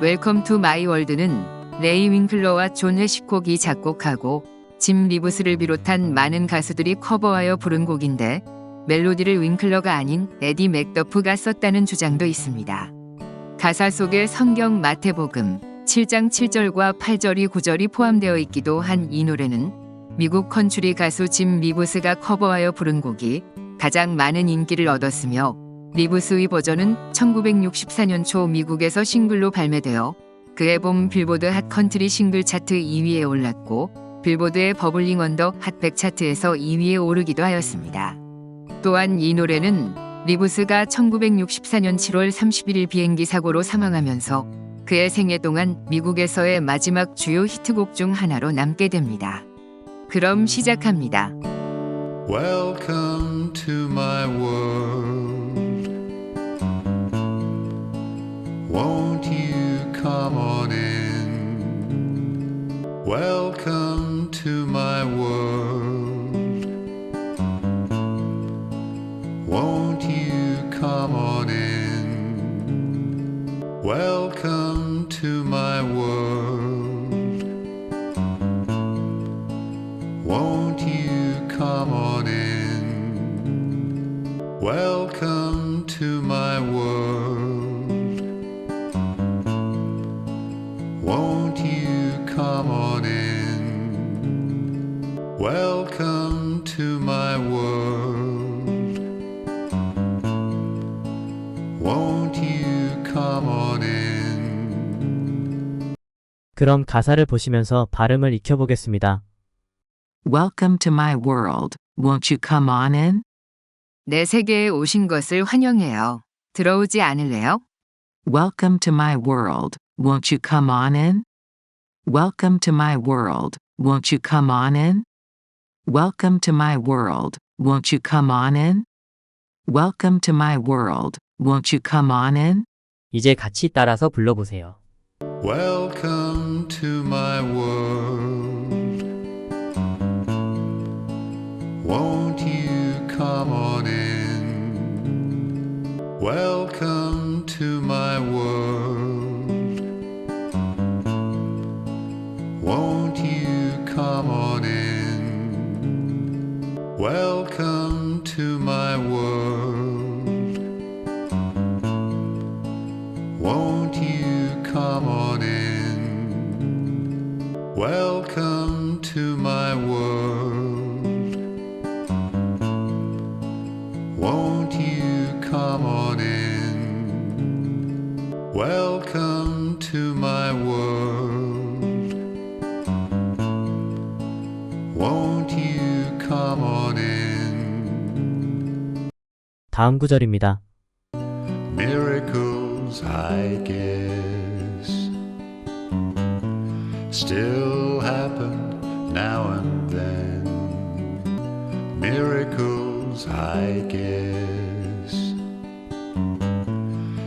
웰컴 투 마이 월드는 레이 윙클러와 존 해시콕이 작곡하고 짐 리브스를 비롯한 많은 가수들이 커버하여 부른 곡인데 멜로디를 윙클러가 아닌 에디 맥더프가 썼다는 주장도 있습니다. 가사 속에 성경 마태복음 7장 7절과 8절이 9절이 포함되어 있기도 한 이 노래는 미국 컨츄리 가수 짐 리브스가 커버하여 부른 곡이 가장 많은 인기를 얻었으며 리브스의 버전은 1964년 초 미국에서 싱글로 발매되어 그 앨범 빌보드 핫 컨트리 싱글 차트 2위에 올랐고 빌보드의 버블링 언더 핫100 차트에서 2위에 오르기도 하였습니다. 또한 이 노래는 리브스가 1964년 7월 31일 비행기 사고로 사망하면서 그의 생애 동안 미국에서의 마지막 주요 히트곡 중 하나로 남게 됩니다. 그럼 시작합니다. Welcome to my world. Won't you come on in? Welcome to my world. Won't you come on in? Welcome 그럼 가사를 보시면서 발음을 익혀보겠습니다. Welcome to my world. Won't you come on in? 내 세계에 오신 것을 환영해요. 들어오지 않을래요? Welcome to my world. Won't you come on in? Welcome to my world. Won't you come on in? Welcome to my world. Won't you come on in? Welcome to my world. Won't you come on in? 이제 같이 따라서 불러보세요. Welcome to my world. Won't you come on in? Welcome Welcome to my world. Won't you come on in? 다음 구절입니다. Miracles, I guess, still happen now and then. Miracles, I guess,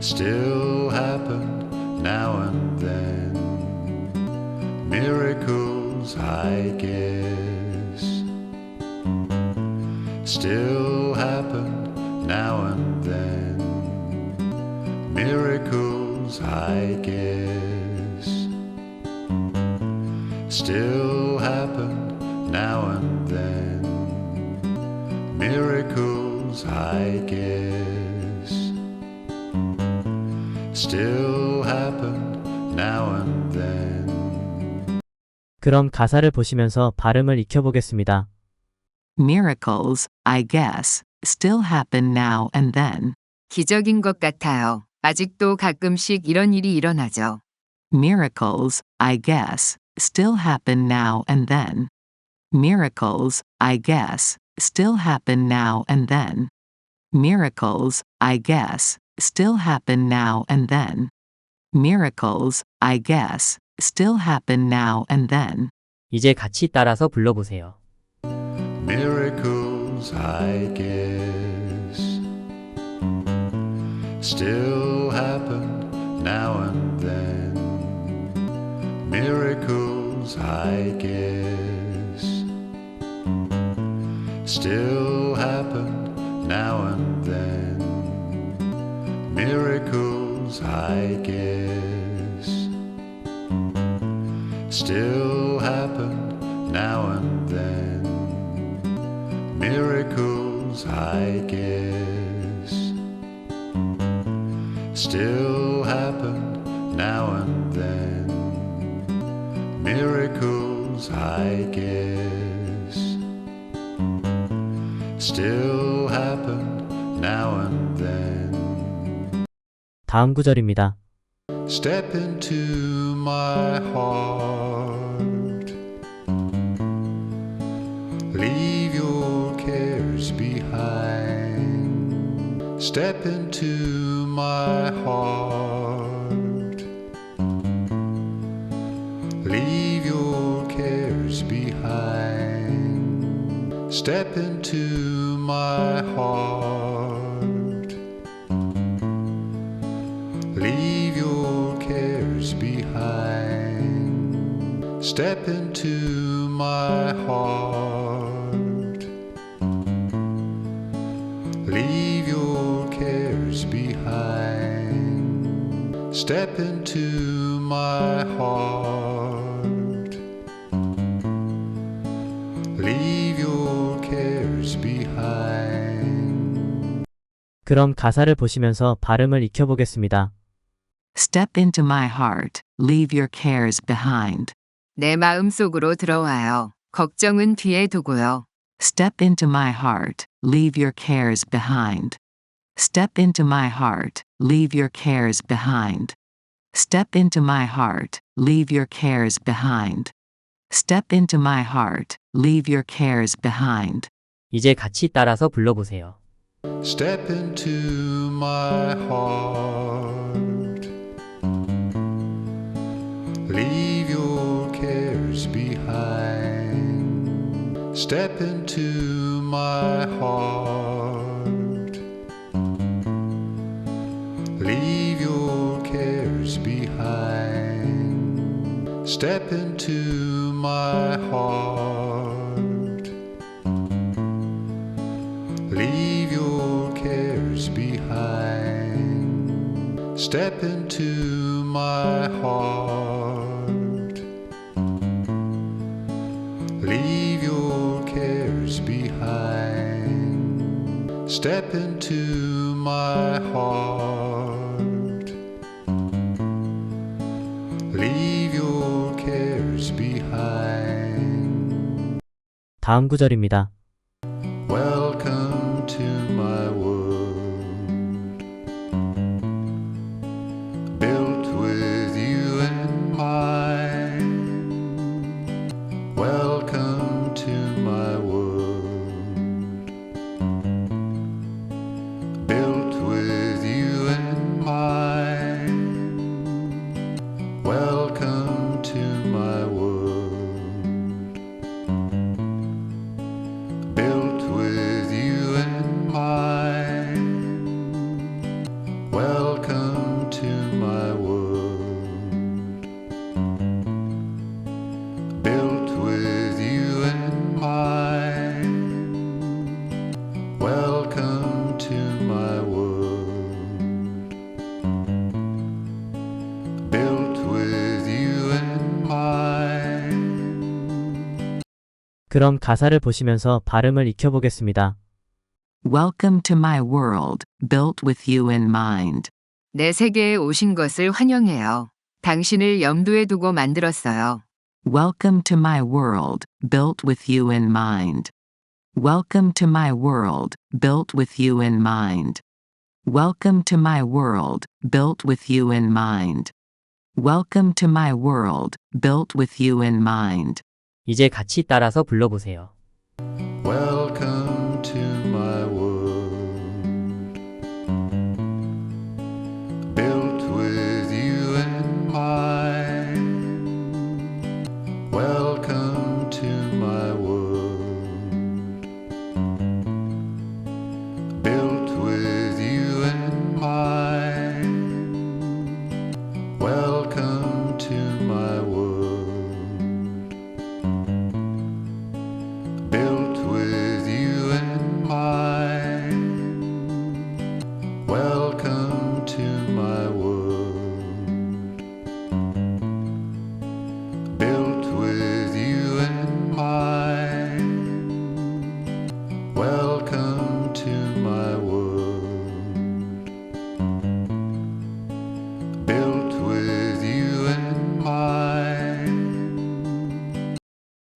still Miracles, I guess, still happen now and then. Miracles, I guess, still happen now and then. 그럼 가사를 보시면서 발음을 익혀보겠습니다. Miracles, I guess, still happen now and then. 기적인 것 같아요. 아직도 가끔씩 이런 일이 일어나죠. Miracles, I guess, still happen now and then. Miracles, I guess, still happen now and then. Miracles, I guess, still happen now and then. Miracles, I guess, still happen now and then. 이제 같이 따라서 불러보세요. Miracles, I guess, still happened now and then. Miracles, I guess, still happened now and then. Miracles, I guess, still happen now and then. Miracles, I guess still happened now and then. Miracles, I guess, still happened now and then. 다음 구절입니다. Step into my heart. Leave your cares behind. Step into my heart. Leave your cares behind. Step into my heart. Leave your cares behind. Step into my heart. Step into my heart. Leave your cares behind. 그럼 가사를 보시면서 발음을 익혀 보겠습니다. Step into my heart. Leave your cares behind. 내 마음 속으로 들어와요. 걱정은 뒤에 두고요. Step into my heart. Leave your cares behind. Step into my heart, leave your cares behind. Step into my heart, leave your cares behind. Step into my heart, leave your cares behind. 이제 같이 따라서 불러보세요. Step into my heart. Leave your cares behind. Step into my heart. Leave your cares behind. Step into my heart. Leave your cares behind. Step into my heart. Leave your cares behind. Step into my heart. 다음 구절입니다. 그럼 가사를 보시면서 발음을 익혀보겠습니다. Welcome to my world, built with you in mind. 내 세계에 오신 것을 환영해요. 당신을 염두에 두고 만들었어요. Welcome to my world, built with you in mind. Welcome to my world, built with you in mind. Welcome to my world, built with you in mind. Welcome to my world, built with you in mind. 이제 같이 따라서 불러보세요.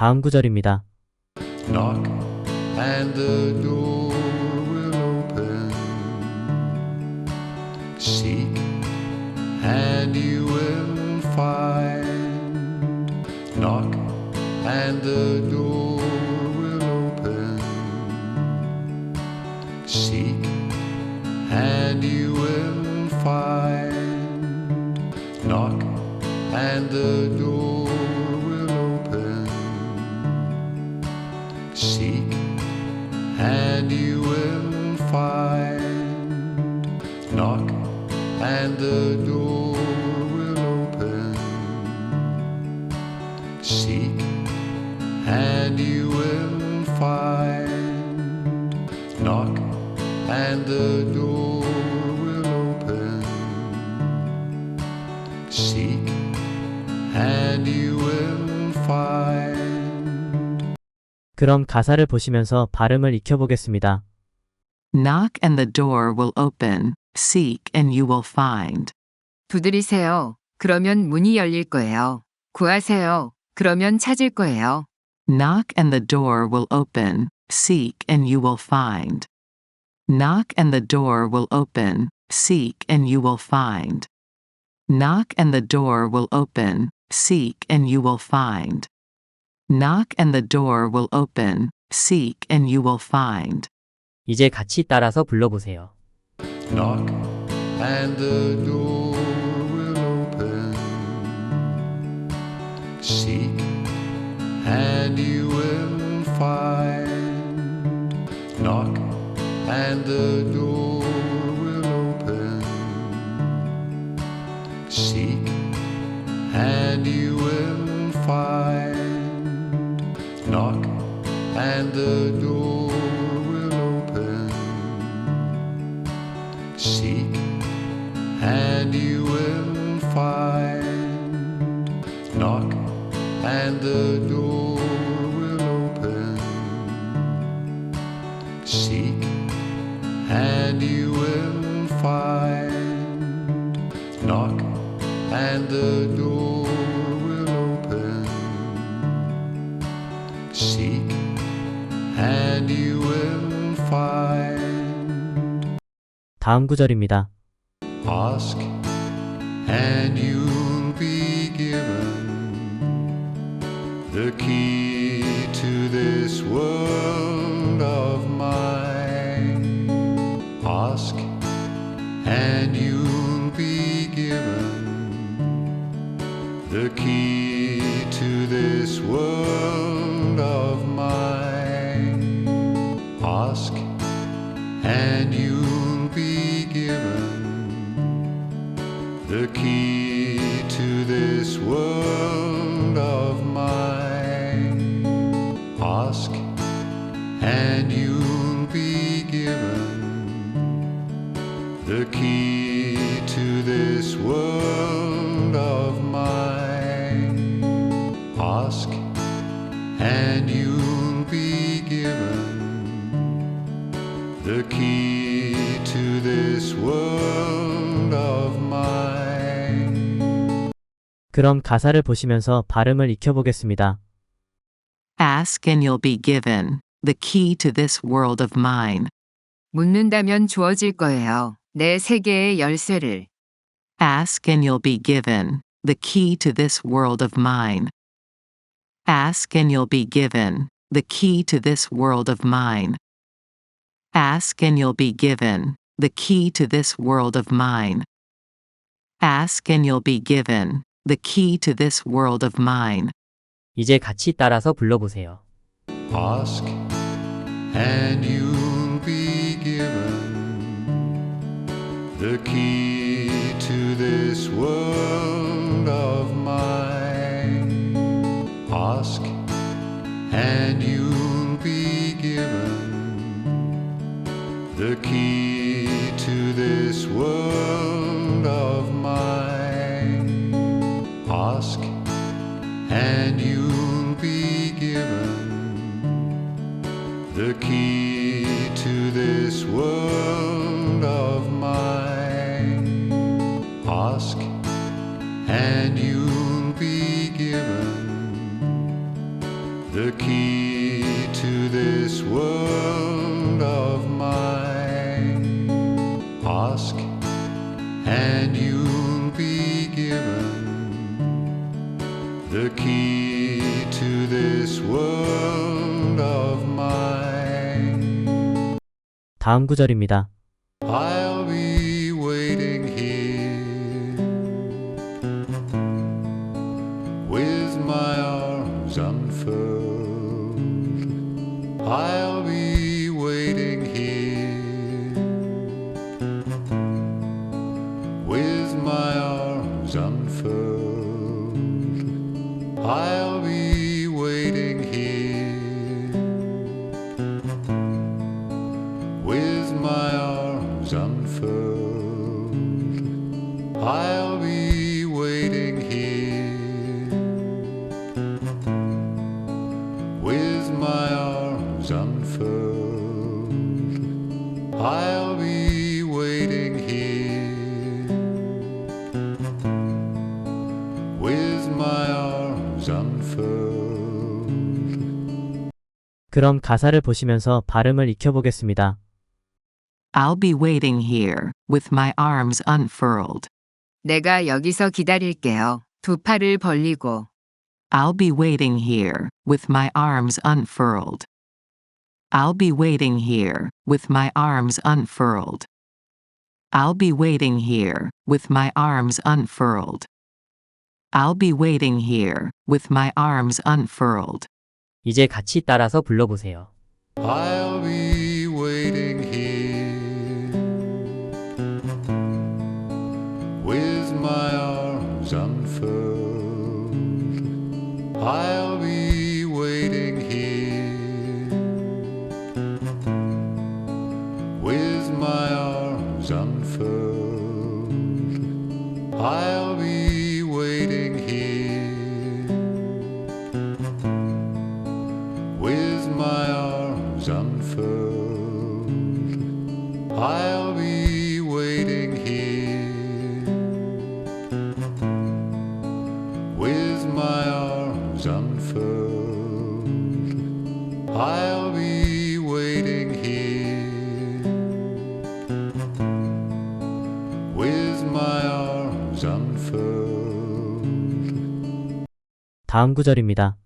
다음 구절입니다. And you will find. 그럼 가사를 보시면서 발음을 익혀보겠습니다. Knock and the door will open. Seek and you will find. 두드리세요. 그러면 문이 열릴 거예요. 구하세요. 그러면 찾을 거예요. Knock and the door will open. Seek and you will find. Knock and the door will open. Seek and you will find. Knock and the door will open. Seek and you will find. Knock and the door will open. Seek and you will find. 이제 같이 따라서 불러보세요. Knock and the door will open. Seek and you will find. Knock and the door and the door will open. Seek and you will find. Knock and the door will open. Seek and you will find. Knock and the door 다음 구절입니다. Ask and you'll be given the key to this world of mine. Ask and you'll be given the key to this world of mine. Ask and the key to this world of mine. Ask and you'll be given the key 그럼 가사를 보시면서 발음을 익혀보겠습니다. Ask and you'll be given the key to this world of mine. 묻는다면 주어질 거예요. 내 세계의 열쇠를. Ask and you'll be given the key to this world of mine. Ask and you'll be given the key to this world of mine. Ask and you'll be given the key to this world of mine. Ask and you'll be given the key to this world of mine. 이제 같이 따라서 불러보세요. Ask and you'll be given the key to this world of mine. Ask and you'll be given the key to this world 다음 구절입니다. I'll be waiting here with my arms unfurled. 그럼 가사를 보시면서 발음을 익혀보겠습니다. I'll be waiting here, with my arms unfurled. 내가 여기서 기다릴게요. 두 팔을 벌리고. I'll be waiting here, with my arms unfurled. I'll be waiting here, with my arms unfurled. I'll be waiting here, with my arms unfurled. I'll be waiting here, with my arms unfurled. 이제 같이 따라서 불러보세요. I'll be waiting 다음 구절입니다.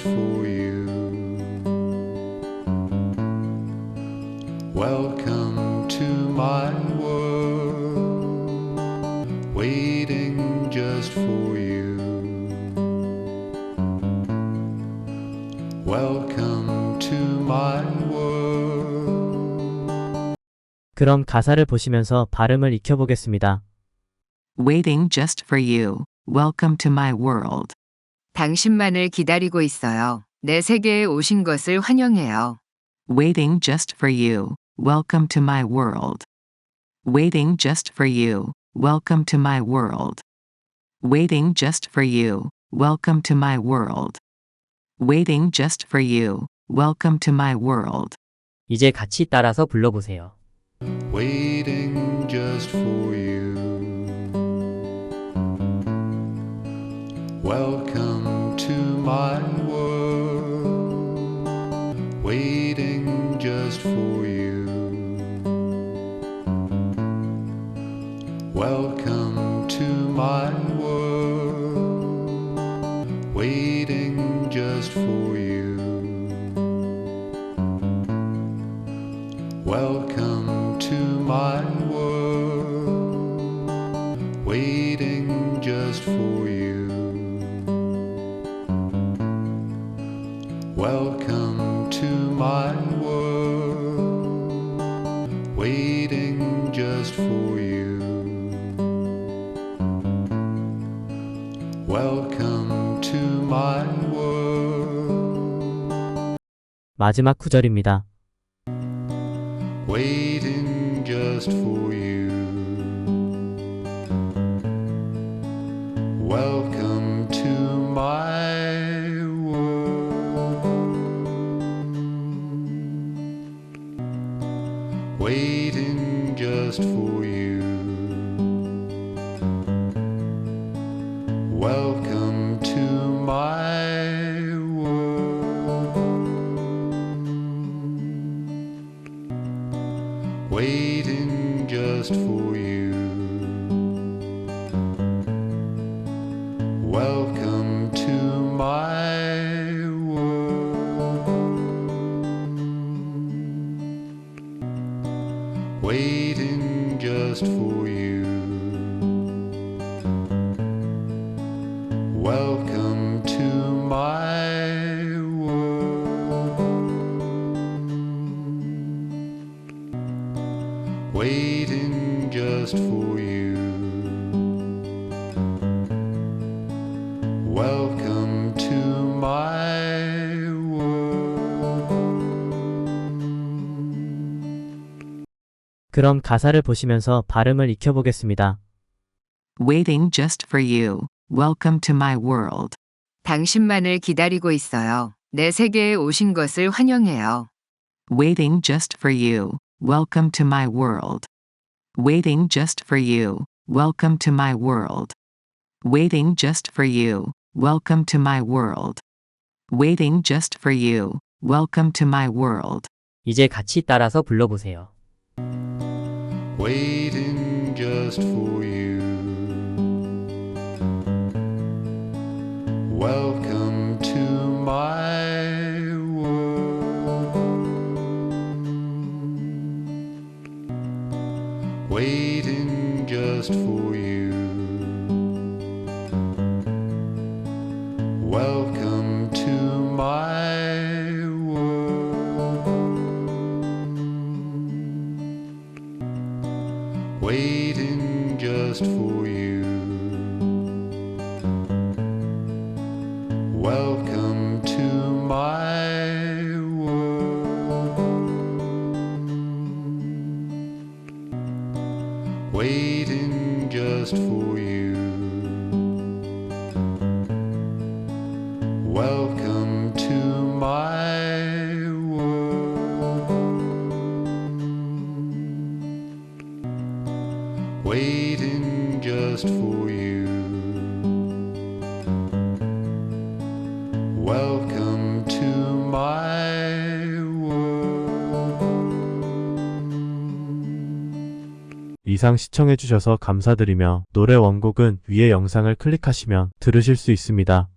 For you. Welcome to my world, waiting just for you. Welcome to my world. 그럼 가사를 보시면서 발음을 익혀보겠습니다. Waiting just for you. Welcome to my world. 당신만을 기다리고 있어요. 내 세계에 오신 것을 환영해요. Waiting just for you. Welcome to my world. Waiting just for you. Welcome to my world. Waiting just for you. Welcome to my world. Waiting just for you. Welcome to my world. 이제 같이 따라서 불러보세요. waiting just for you. Welcome to my world, waiting just for you. Welcome to my world, waiting just for you. Welcome to my Welcome to my world, waiting just for you. Welcome to my world. 마지막 구절입니다. Waiting 그럼 가사를 보시면서 발음을 익혀보겠습니다. Waiting just for you. Welcome to my world. 당신만을 기다리고 있어요. 내 세계에 오신 것을 환영해요. Waiting just for you. Welcome to my world. Waiting just for you. Welcome to my world. Waiting just for you. Welcome to my world. Waiting just for you. Welcome to my world. 이제 같이 따라서 불러보세요. Waiting just for you. Welcome to my 이상 시청해주셔서 감사드리며 노래 원곡은 위의 영상을 클릭하시면 들으실 수 있습니다.